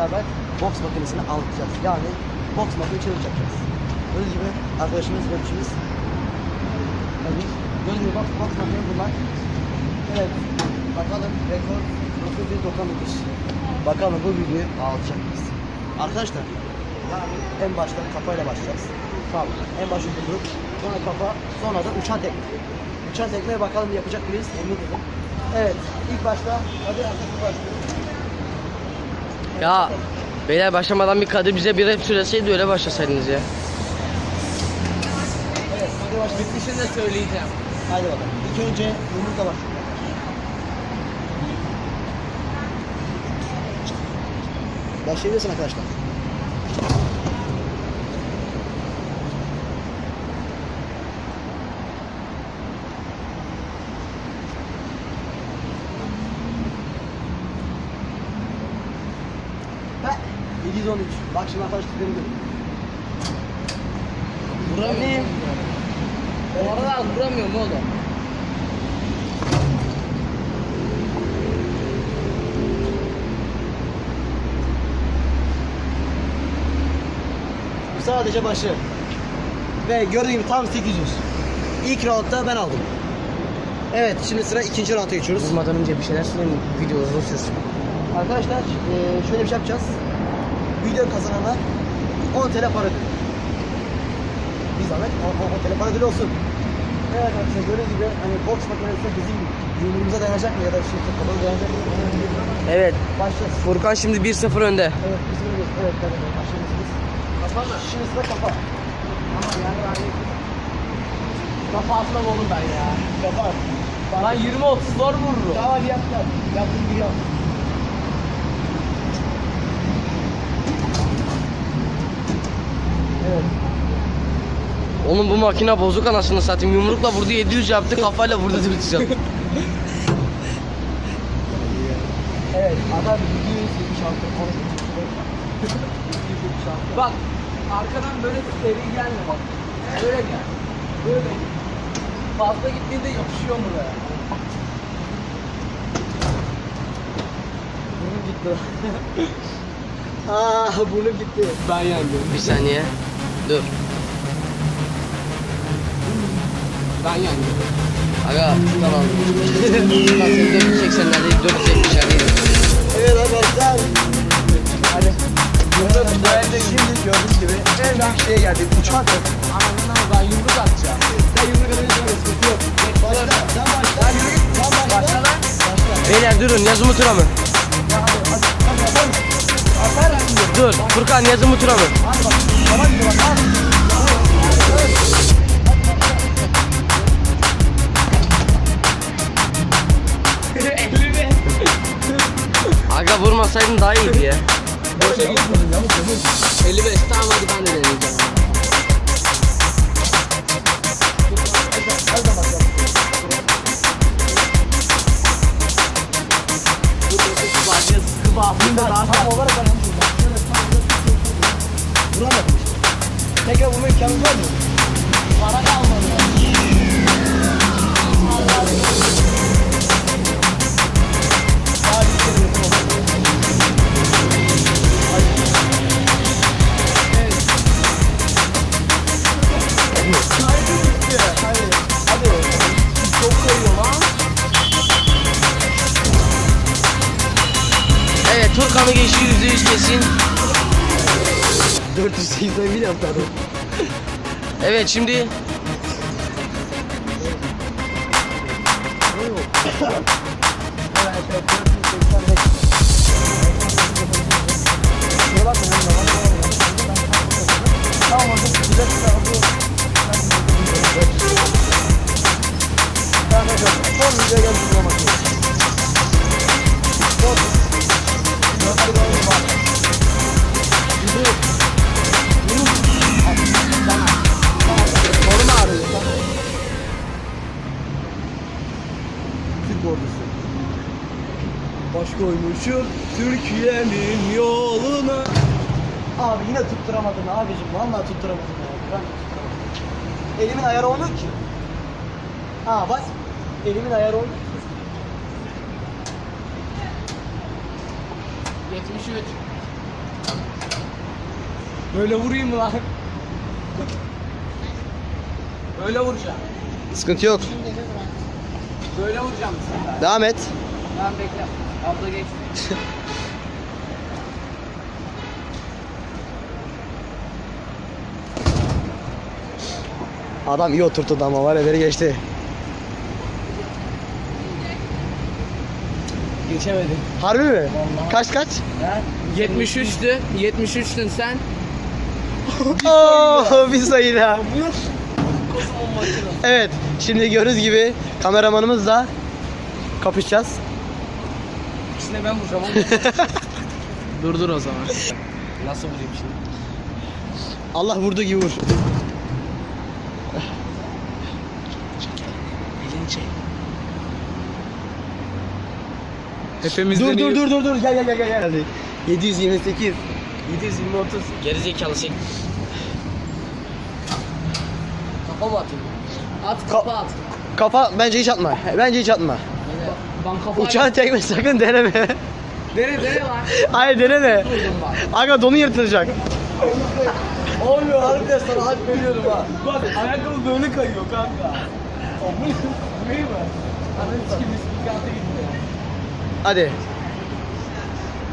beraber boks makinesini anlatacağız. Yani boks makinesi challenge yapacağız. Gördüğünüz gibi arkadaşımız, rapçimiz Kadir. Gördüğünüz gibi boks, boks makinesi bunlar. Evet. Bakalım rekor nasıl bir dokanmış. Bakalım bu videoyu alacak mıyız? Arkadaşlar yani en başta kafayla başlayacağız. Tamam. En başta yumruk, sonra kafa, sonra da uçan tekme. Uçan tekmeye bakalım yapacak mıyız? Emin değilim. Evet. ilk başta hadi arkadaşlar başlıyor. Ya beyler başlamadan bir Kadir bize bir rap söyleseydi öyle başlasaydınız ya. Evet. Başlayalım. Bitişini de söyleyeceğim. Hadi bakalım. İlk önce yumrukla başlıyor. Başlayabilirsin arkadaşlar. 713. Bak şimdi arkadaşlar gibi. Vuramıyorum. Bu arada vuramıyorum oğlum. Bu sadece başı. Ve gördüğün gibi tam 800. İlk roundda ben aldım. Evet şimdi sıra ikinci rounda geçiyoruz. Vurmadan önce bir şeyler söyleyeyim video uzun sürsün. Arkadaşlar şöyle bir şey yapacağız. Video kazanana 10 TL para ödül. Bir zahmet 10, 10 TL para ödül olsun. Evet arkadaşlar gördüğünüz gibi hani boks makinesi bizim yumruğumuza dayanacak mı ya da şey kapalı dayanacak mı? Evet Başlayalım. Furkan şimdi 1-0 önde. Evet bizim önümüz. Evet. Başlayalım biz. Kafa mı? Şimdi sıra kafa. Ama yani hani kafa atmam oğlum ben ya. Kafa. Ben 20-30 zor vururum. Tamam yap yap. Yaptığın gibi Evet. Oğlum bu makine bozuk anasını satayım. Yumrukla vurdu 700 yaptı kafayla vurdu 400 yaptı. Evet. Adam 276. Bak arkadan böyle seri gelme bak. Böyle gel. Böyle gel. Fazla gittiğinde yapışıyor buraya. Burnum gitti. Aa burnum gitti. Ben yendim. Bir saniye. Dur. Ben yendim. Aga tamam. Seni 480'lerde 470'lerde Evet arkadaşlar. Hadi. Burada duelde Şimdi gördüğünüz gibi en büyük şeye geldik. Uçak. Anladın ben yumruk atacağım. Sen yumruk alıyorsun. Sıkıntı yok. Başla. Sen başla. Sen başla. Başla lan. Beyler durun yazımı tura mı? Ya hadi. Hadi. Hadi atarım. Atarım. Dur Furkan yazımı tura mı? Aga vurmasaydın daha iyiydi ya. Boşa gitmedin yamuk yamuk. 55 tamam hadi ben de deneyeceğim. 481 yaptı adam. Evet şimdi Evet, evet, koymuşum Türkiye'nin yoluna. Abi yine tutturamadın abicim. Vallahi tutturamadın ya. Ben tutturamadım. Elimin ayarı olmuyor ki. Ha bak. Elimin ayarı olmuyor ki. 73. Böyle vurayım mı lan? Böyle vuracağım. Sıkıntı yok. Böyle vuracağım. Devam et. Tamam bekle. Abla geçti. Adam iyi oturttu ama var ya beni geçti. Geçemedim. Harbi mi? Kaç kaç? 73'tü. 73'tün sen. Oo, bir sayıda. Evet, şimdi gördüğünüz gibi kameramanımızla kapışacağız. İkisine ben vuracağım oğlum. dur dur o zaman. Nasıl vurayım şimdi? Allah vurduğu gibi vur. Hepimiz Dur dur dur dur dur gel gel gel gel. gel. 728. 720 30. Gerizekalı şey. Kafa mı atayım? At Ka- kafa at. Kafa bence hiç atma. Bence hiç atma. Ben Uçağın tekme sakın deneme. Dene dene lan. Hayır deneme. Aga donu yırtılacak. Olmuyor harbiden sana hak veriyorum ha. Bak ayakkabı böyle kayıyor kanka. Sikeyim istikate gitti. Hadi.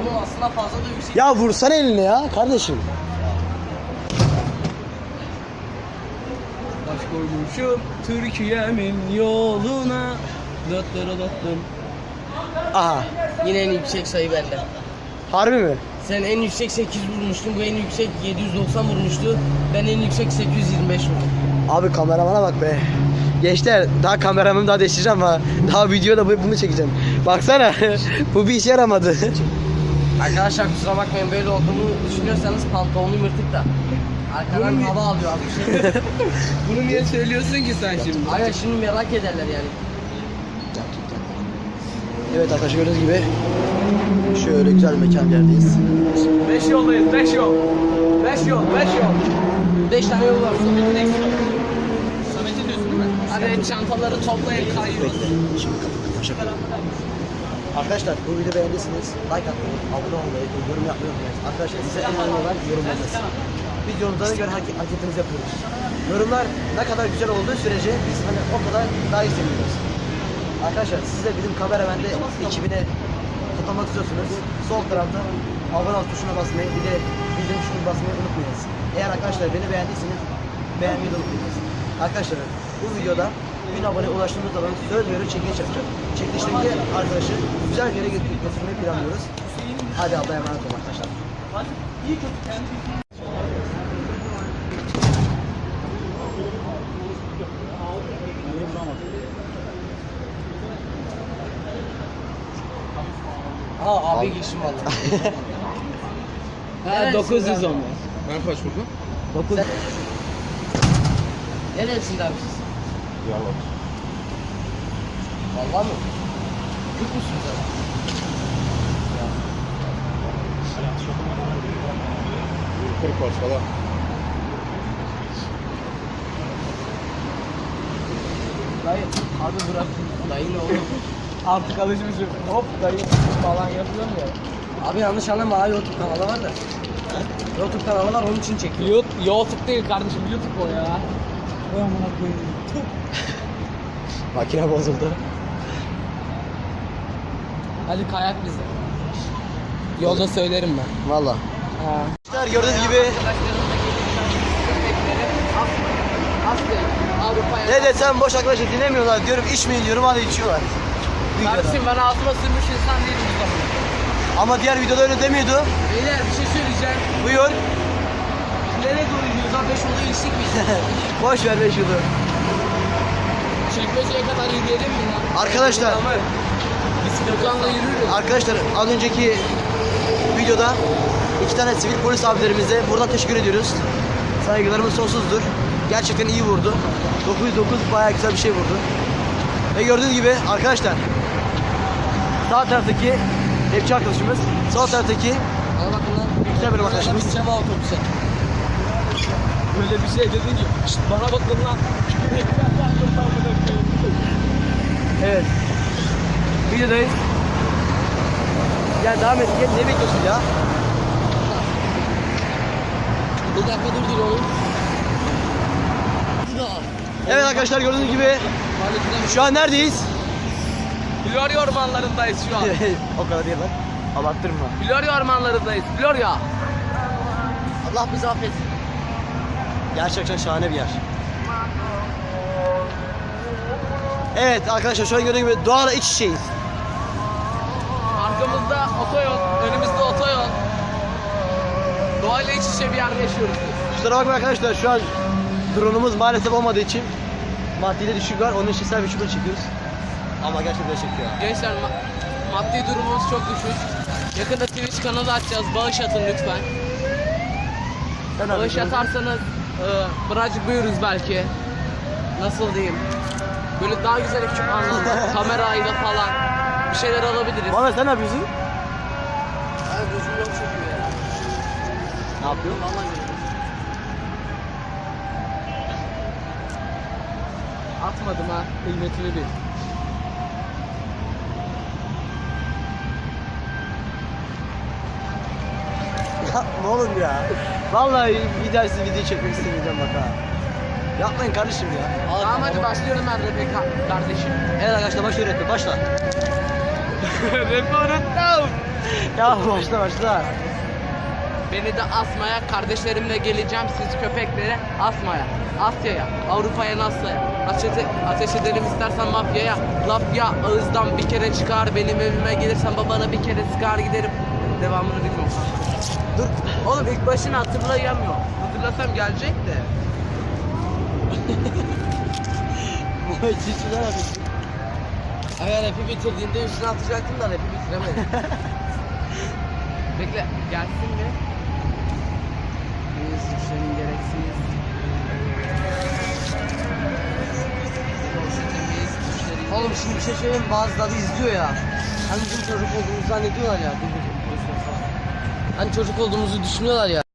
Bunun aslında fazla da yüksek. Ya vursana eline ya kardeşim. Baş koymuşum Türkiye'min yoluna. Dört dört dört dört. Aha. Yine en yüksek sayı bende. Harbi mi? Sen en yüksek 8 vurmuştun, bu en yüksek 790 vurmuştu. Ben en yüksek 825 vurdum. Abi kameramana bak be. Gençler daha kameramı daha değiştireceğim ama daha videoda bu- bunu çekeceğim. Baksana bu bir işe yaramadı. Arkadaşlar kusura bakmayın böyle olduğunu düşünüyorsanız pantolonum yırtık da. Arkadan hava alıyor abi. Bunu niye söylüyorsun ki sen şimdi? Hayır şimdi merak ederler yani. Evet arkadaşlar gördüğünüz gibi şöyle güzel bir mekan yerdeyiz. Beş yoldayız, beş yol. Beş yol, beş yol. 5 tane yol var. Samet'in eksik. Samet'in diyorsun değil mi? Hadi çantaları toplayın kayıyoruz. Bekle. Şimdi kapı Arkadaşlar bu videoyu beğendiyseniz like atmayı, abone olmayı, yorum yapmayı unutmayın. Arkadaşlar size en önemli olan yorum olması. Videomuza göre hareket, hareketimizi yapıyoruz. Yorumlar ne kadar güzel olduğu sürece biz hani o kadar daha iyi seviyoruz. Arkadaşlar siz de bizim kameramende ekibine katılmak istiyorsunuz. Sol tarafta abone ol tuşuna basmayı, bir de bildirim tuşuna basmayı unutmayınız. Eğer arkadaşlar beni beğendiyseniz beğenmeyi de unutmayınız. Arkadaşlar bu videoda 1000 abone ulaştığımız zaman söz veriyoruz çekiliş yapacağız. Çekilişteki arkadaşı güzel bir yere götür- götürmeyi planlıyoruz. Hadi Allah'a emanet olun arkadaşlar. Ha abi geçim valla. Ha 910 mu? Ben kaç vurdum? 9 Neresin abi siz? Yalan. Valla mı? Türk müsünüz abi? Kırk var falan. Dayı, abi bırak. Dayı ne oğlum? Artık alışmışım. Hop dayı falan yapıyorum ya. Abi yanlış anlama ha YouTube kanalı var da. YouTube kanalı var onun için çekiyor. YouTube, YouTube değil kardeşim YouTube o ya. Ben buna koyayım. Makine bozuldu. Hadi kayak bize. Yolda söylerim ben. Valla. Ha. Gördüğünüz gibi Avrupa'ya. ne desem boş arkadaşlar dinlemiyorlar diyorum içmeyin diyorum hala içiyorlar. Videoda. Kardeşim ben altıma sürmüş insan değilim bu zaman. Ama diğer videoda öyle demiyordu. Beyler bir şey söyleyeceğim. Buyur. Nereye doğru gidiyoruz abi? Beş yolu geçtik mi? Boş ver 5 yılı. Çekmeceye kadar yürüyelim mi lan? Arkadaşlar, Bisikletle yürürüz. arkadaşlar az önceki videoda iki tane sivil polis abilerimize buradan teşekkür ediyoruz. Saygılarımız sonsuzdur. Gerçekten iyi vurdu. 909 bayağı güzel bir şey vurdu. Ve gördüğünüz gibi arkadaşlar sağ taraftaki rapçi arkadaşımız, sol taraftaki Bana bakın lan. güzel benim arkadaşımız. Gideceğim otobüse. Böyle bir şey dedin ki "Şşt, bana bakın lan. Evet. Videodayız. Gel devam et. Gel ne bekliyorsun ya? Bir dakika dur dur oğlum. Evet arkadaşlar gördüğünüz gibi şu an neredeyiz? Florya ormanlarındayız şu an. o kadar değil lan. Abarttırma. Florya ormanlarındayız. Florya. Allah bizi affetsin. Gerçekten şahane bir yer. Evet arkadaşlar şu an gördüğünüz gibi doğada iç içeyiz. Arkamızda otoyol, önümüzde otoyol. Doğayla iç içe bir yerde yaşıyoruz. Kusura bakmayın arkadaşlar şu an drone'umuz maalesef olmadığı için maddide düşük var. Onun için selfie çubuğu çekiyoruz. Ama gerçekten çekiyor. Gençler ma- maddi durumumuz çok düşük. Yakında Twitch kanalı açacağız. Bağış atın lütfen. Sen Bağış atarsanız e, birazcık buyuruz belki. Nasıl diyeyim? Böyle daha güzel ekipmanlarla, kamerayla falan bir şeyler alabiliriz. Muhammed sen ne yapıyorsun? Ben gözüm yok çünkü ya. Ne yapıyorsun? Vallahi. Atmadım ha. Kıymetini bil. Oğlum ya. Vallahi bir dersi video çekmek istemeyeceğim bak ha. Yapmayın kardeşim ya. Tamam hadi başlıyorum ben Rebecca kardeşim. Evet arkadaşlar başla öğretmen başla. Unuttum. Ya başla başla. Beni de asmaya, kardeşlerimle geleceğim siz köpeklere asmaya. Asya'ya, Avrupa'ya, NASA'ya. Ateş, ateş edelim istersen mafyaya. Laf ya ağızdan bir kere çıkar. Benim evime gelirsen babana bir kere sıkar giderim. Devamını bilmiyorum. Dur. Oğlum ilk başını hatırlayamıyorum. Hatırlasam gelecek de. Bu çiftçiler yapıyorsun. Eğer rapi bitirdiğinde üstüne atacaktım da rapi bitiremedim. Bekle gelsin mi? Biz düşlerin gereksiz. Oğlum şimdi bir şey söyleyeyim bazıları izliyor ya. Hani bizim çocuk olduğumuzu zannediyorlar ya. Dur, dur, dur, dur, dur. Hani çocuk olduğumuzu düşünüyorlar ya.